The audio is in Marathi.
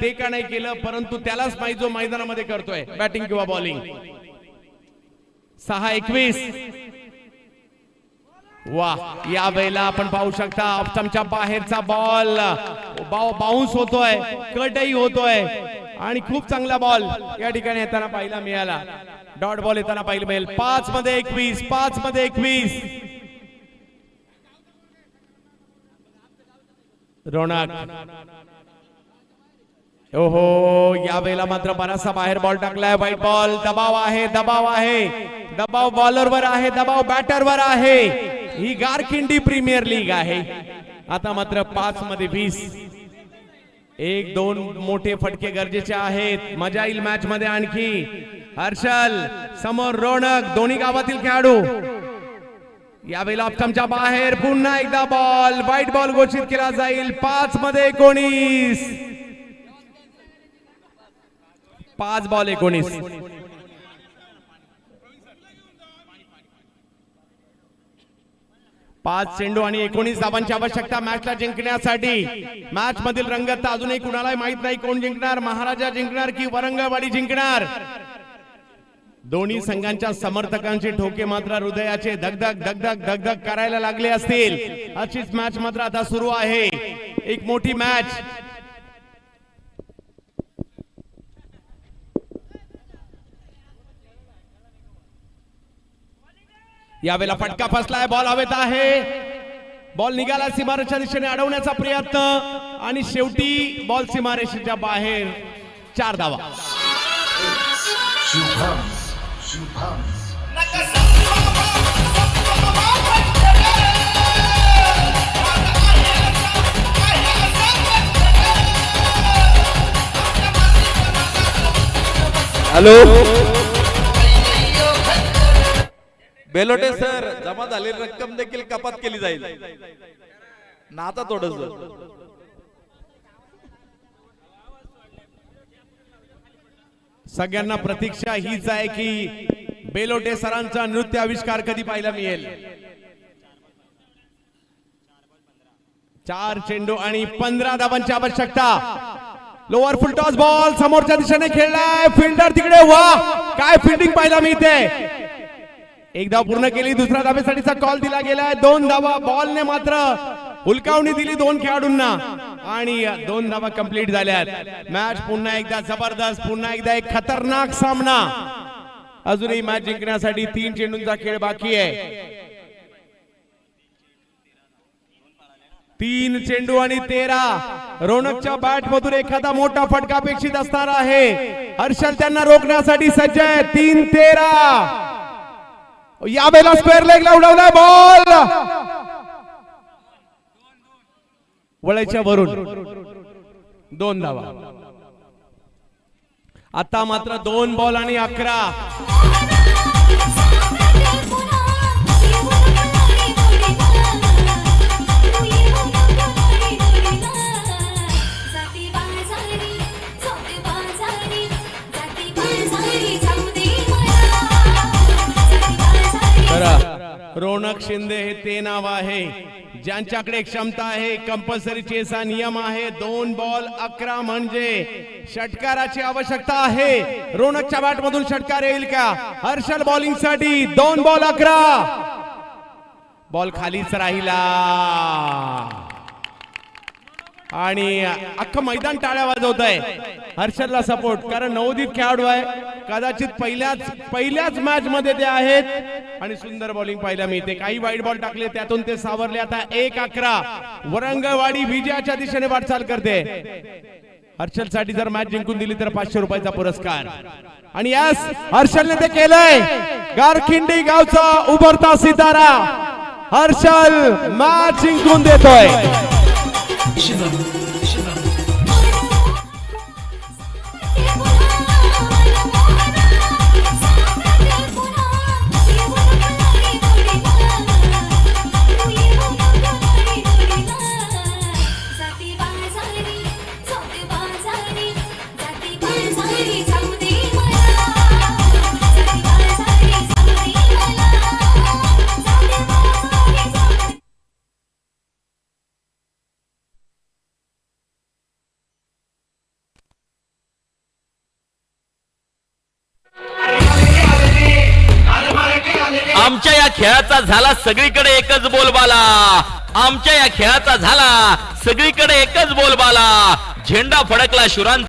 ते का नाही केलं परंतु त्यालाच माहिती जो मैदानामध्ये करतोय. बॅटिंग किंवा बॉलिंग सहा एकवीस. वा या वेळेला आपण पाहू शकता ऑप्शनच्या बाहेरचा बॉल बाउन्स होतोय कटही होतोय. आणि खूप चांगला बॉल या ठिकाणी येताना पाहायला मिळाला. डॉट बॉल येताना पाहिलं मिळेल. पाच मध्ये एकवीस पाच मध्ये एकवीस. रोनक. ओहो या वेळेला मात्र बराचसा बाहेर बॉल टाकलाय. व्हाईट बॉल दबाव आहे दबाव आहे. दबाव बॉलरवर आहे दबाव बॅटरवर आहे. ही गारखिंडी प्रीमियर लीग आहे. आता मात्र पाच मध्ये वीस. एक दोन मोठे फटके गरजेचे आहेत. मजा येईल मॅच मध्ये आणखी. हर्षल समोर रोणक दोन्ही गावातील खेळाडू. यावेळेला ऑप्शनच्या बाहेर पुन्हा एकदा बॉल व्हाईट बॉल घोषित केला जाईल. पाच मध्ये एकोणीस. पाच बॉल एकोणीस. पाच चेंडू आणि एकोणीस धावांची आवश्यकता मॅचला जिंकण्यासाठी. मॅच मधील रंगत अजूनही कुणालाही माहीत नाही कोण जिंकणार. महाराजा जिंकणार की वरंगवाडी जिंकणार? दोन्ही संघांच्या समर्थकांचे ठोके मात्र हृदयाचे धगधग धगधग धगधग करायला लागले असतील. अशीच मॅच मात्र आता सुरू आहे. एक मोठी मॅच यावेळेला फटका फसलाय बॉल हवेत आहे. बॉल निघाला सीमारेषा दिशेने अडवण्याचा प्रयत्न. आणि शेवटी बॉल सीमारेषेच्या बाहेर चार धावा. हॅलो बेलोटे सर जमा झालेली रक्कम देखील कपात केली जाईल. नाता थोडस सगळ्यांना प्रतीक्षा हीच आहे की बेलोटे सरांचा नृत्य आविष्कार कधी पाहायला मिळेल? चार चेंडू आणि पंधरा धावांची आवश्यकता. लोअर फुल टॉस बॉल समोरच्या दिशेने खेळलाय. फिल्डर तिकडे वा काय फिल्डिंग पाहायला मिळते? एक धाव पूर्ण केली दुसऱ्या धाबेसाठीचा कॉल दिला गेलाय दोन धावा बॉलने मात्र हुलकावणी दिली दोन खेळाडूंना. आणि दोन धावा कंप्लीट झाल्यात मॅच पुन्हा एकदा जबरदस्त पुन्हा एकदा एक खतरनाक सामना. अजूनही मॅच जिंकण्यासाठी तीन चेंडूंचा खेळ बाकी आहे. तीन चेंडू आणि तेरा. रोनकच्या बॅट मधून एखादा मोठा फटका अपेक्षित असणार आहे. हर्षल त्यांना रोखण्यासाठी सज्ज आहे. तीन तेरा. या यावेळेला स्क्वेअर लेगला उडवलाय बॉल वळायच्या वरून. दोन धावा आता मात्र दोन बॉल आणि अकरा. रोनक शिंदे हे ते नाव आहे. ज्यांच्याकडे क्षमता आहे कंपल्सरी चेसा नियम आहे. दोन बॉल अकरा म्हणजे षटकाराची आवश्यकता आहे. रोनकच्या बॅट मधून षटकार येईल का? हर्षल बॉलिंगसाठी दोन बॉल अकरा. बॉल खालीच राहिला. आणि अख्खं मैदान टाळ्या वाजवत आहे हर्षदला सपोर्ट कारण नवोदित खेळाडू आहे. कदाचित पहिल्याच पहिल्याच मॅच मध्ये ते आहेत. आणि सुंदर बॉलिंग पाहायला मिळते काही वाईट बॉल टाकले त्यातून ते सावरले. आता एक अकरा. वरंगवाडी विजयाच्या दिशेने वाटचाल करते. हर्षलसाठी जर मॅच जिंकून दिली तर पाचशे रुपयाचा पुरस्कार. आणि यास हर्षलने ते केलंय. गारखिंडी गावचा उभरता सितारा. हर्षल मॅच जिंकून देतोय. 现在 आमच्या या खेळाचा झाला सगळीकडे एकच बोलबाला. आमच्या या खेळाचा झाला सगळीकडे एकच बोलबाला. झेंडा फडकला शुरांत